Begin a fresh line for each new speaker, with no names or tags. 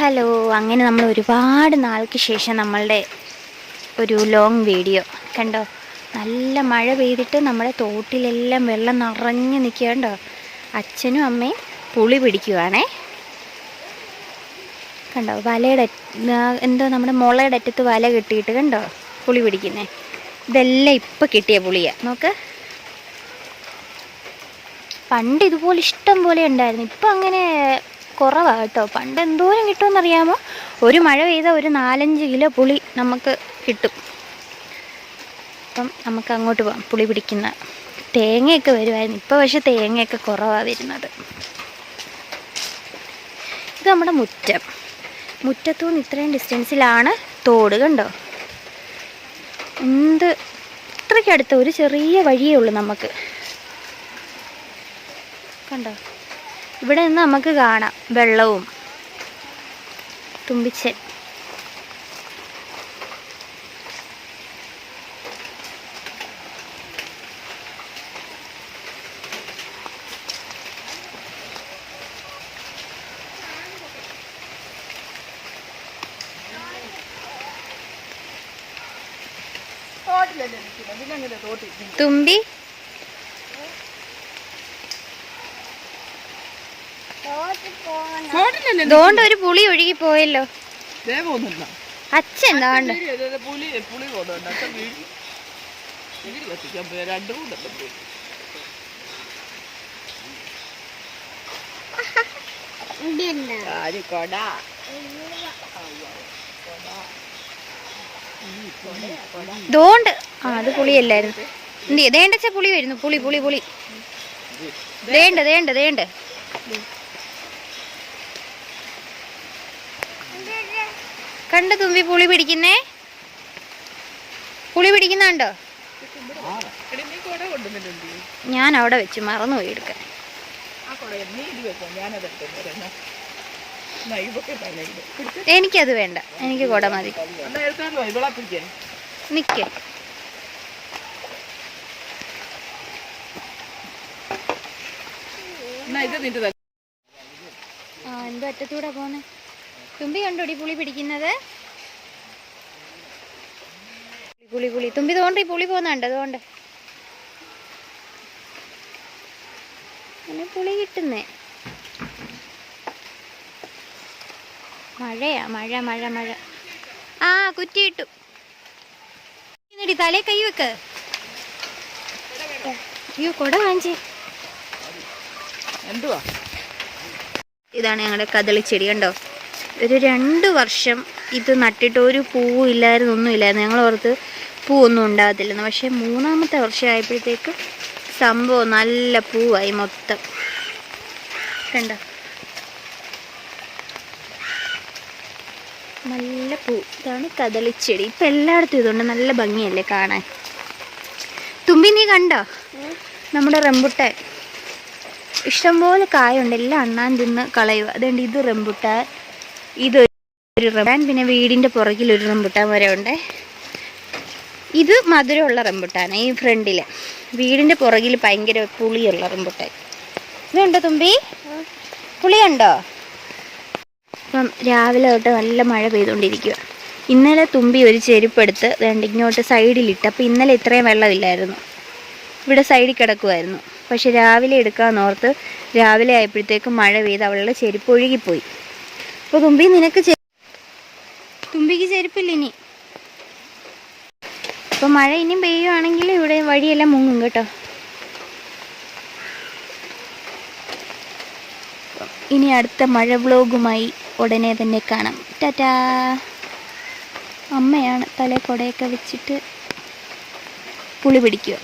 Hello അങ്ങനെ നമ്മൾ ഒരുപാട് നാൾക്ക് ശേഷം നമ്മളുടെ ഒരു ലോങ് വീഡിയോ കണ്ടോ? നല്ല മഴ പെയ്തിട്ട് നമ്മുടെ തോട്ടിലെല്ലാം വെള്ളം നിറഞ്ഞു നിൽക്കുക കണ്ടോ? അച്ഛനും അമ്മയും പുളി പിടിക്കുവാണേ. കണ്ടോ? വലയുടെ എന്തോ നമ്മുടെ മുളയുടെ അറ്റത്ത് വല കെട്ടിയിട്ട് കണ്ടോ? പുളി പിടിക്കുന്നേ. ഇതെല്ലാം ഇപ്പം കിട്ടിയ പുളിയാ. നോക്ക്. പണ്ട് ഇതുപോലെ ഇഷ്ടം പോലെ ഉണ്ടായിരുന്നു. ഇപ്പം അങ്ങനെ കുറവാണ് കേട്ടോ. പണ്ട് എന്തോരം കിട്ടുമെന്നറിയാമോ? ഒരു മഴ പെയ്താൽ ഒരു നാലഞ്ച് കിലോ പുളി നമുക്ക് കിട്ടും. അപ്പം നമുക്ക് അങ്ങോട്ട് പോകാം പുളി പിടിക്കുന്ന തേങ്ങയൊക്കെ വരുമായിരുന്നു ഇപ്പോൾ പക്ഷേ തേങ്ങയൊക്കെ കുറവാണ് വരുന്നത്. ഇത് നമ്മുടെ മുറ്റം. മുറ്റത്തു നിന്ന് ഇത്രയും ഡിസ്റ്റൻസിലാണ് തോട് കണ്ടോ? എന്ത് ഇത്രയ്ക്കടുത്ത് ഒരു ചെറിയ വഴിയേ ഉള്ളൂ നമുക്ക്. കണ്ടോ? ഇവിടെ നിന്ന് നമുക്ക് കാണാം വെള്ളവും. തുമ്പിച്ചൻ തുമ്പി ഇതുകൊണ്ട് ഒരു പുളി ഒഴുകി പോയല്ലോ? അച്ഛൻ എന്താണ്ട് ഇതുകൊണ്ട് ആ അത് പുളിയല്ലായിരുന്നു. എന്ത് ദേണ്ടച്ച പുളി വരുന്നു. പുളി പുളി പുളി. വേണ്ട വേണ്ട ദേണ്ട. കണ്ട തുമ്പി പുളി പിടിക്കുന്നേ? പുളി പിടിക്കുന്നുണ്ടോ? ഞാൻ അവിടെ വെച്ച്
മറന്നു പോയി എടുക്കാൻ.
എനിക്കത് വേണ്ട. എനിക്ക് കുട മതി. നിക്കേ. ആ എന്തോ അറ്റത്തൂടെ പോന്നെ? തുമ്പി കണ്ടോടി പുളി പിടിക്കുന്നത്? പുളി പുളി. തുമ്പി തോണ്ടി പുളി പോകുന്നുണ്ട് അതുകൊണ്ട്. അങ്ങനെ പുളി കിട്ടുന്നേ. മഴയാ മഴ മഴ മഴ. ആ കുറ്റി ഇട്ടു. എന്നിട്ട് തലേ കൈ വെക്ക്. അയ്യോ കൊട വാങ്ങിച്ചേ.
എന്തുവാ?
ഇതാണ് ഞങ്ങളുടെ കദളി ചെടി കണ്ടോ? ഒരു രണ്ട് വർഷം ഇത് നട്ടിട്ട് ഒരു പൂവും ഇല്ലായിരുന്നു ഒന്നും ഇല്ലായിരുന്നു. ഞങ്ങൾ ഓർത്ത് പൂവൊന്നും ഉണ്ടാകത്തില്ലെന്ന് പക്ഷേ മൂന്നാമത്തെ വർഷം ആയപ്പോഴത്തേക്ക് സംഭവം നല്ല പൂവായി മൊത്തം. കണ്ട? നല്ല പൂ. ഇതാണ് കദളിച്ചെടി. ഇപ്പം എല്ലായിടത്തും ഇതുണ്ട്. നല്ല ഭംഗിയല്ലേ കാണാൻ? തുമ്പി നീ കണ്ടോ? നമ്മുടെ റംബുട്ടാൻ. ഇഷ്ടംപോലെ കായുണ്ട്. എല്ലാം അണ്ണാൻ തിന്ന് കളയുക. അതുകൊണ്ട് ഇത് റംബുട്ടാൻ. ഇത് ഒരു റംബുട്ടാൻ പിന്നെ വീടിന്റെ പുറകിൽ ഒരു റംബുട്ടാൻ വരെ ഉണ്ട് ഇത് മധുരമുള്ള റംബുട്ടാൻ ഈ ഫ്രണ്ടിൽ വീടിന്റെ പുറകിൽ ഭയങ്കര പുളിയുള്ള റംബുട്ടാൻ. ഇതുണ്ടോ തുമ്പി? പുളിയുണ്ടോ? ഇപ്പം രാവിലെ തൊട്ട് നല്ല മഴ പെയ്തുകൊണ്ടിരിക്കുക ഇന്നലെ തുമ്പി ഒരു ചെരുപ്പെടുത്ത് വേണ്ട ഇങ്ങോട്ട് സൈഡിലിട്ട്. അപ്പോൾ ഇന്നലെ ഇത്രയും വെള്ളമില്ലായിരുന്നു. ഇവിടെ സൈഡിൽ കിടക്കുമായിരുന്നു പക്ഷെ രാവിലെ എടുക്കാൻ ഓർത്ത് രാവിലെ ആയപ്പോഴത്തേക്കും മഴ പെയ്ത് അവളുടെ ചെരുപ്പ് ഒഴുകിപ്പോയി. അപ്പോൾ തുമ്പി നിനക്ക് തുമ്പിക്ക് ചെരുപ്പില്ല ഇനി. അപ്പോൾ മഴ ഇനിയും പെയ്യുവാണെങ്കിൽ ഇവിടെ വഴിയെല്ലാം മുങ്ങും കേട്ടോ. ഇനി അടുത്ത മഴ വ്ലോഗുമായി ഉടനെ തന്നെ കാണാം. ടാറ്റാ. അമ്മയാണ് തലേ കൊടയൊക്കെ വെച്ചിട്ട് പുളി പിടിക്കുക.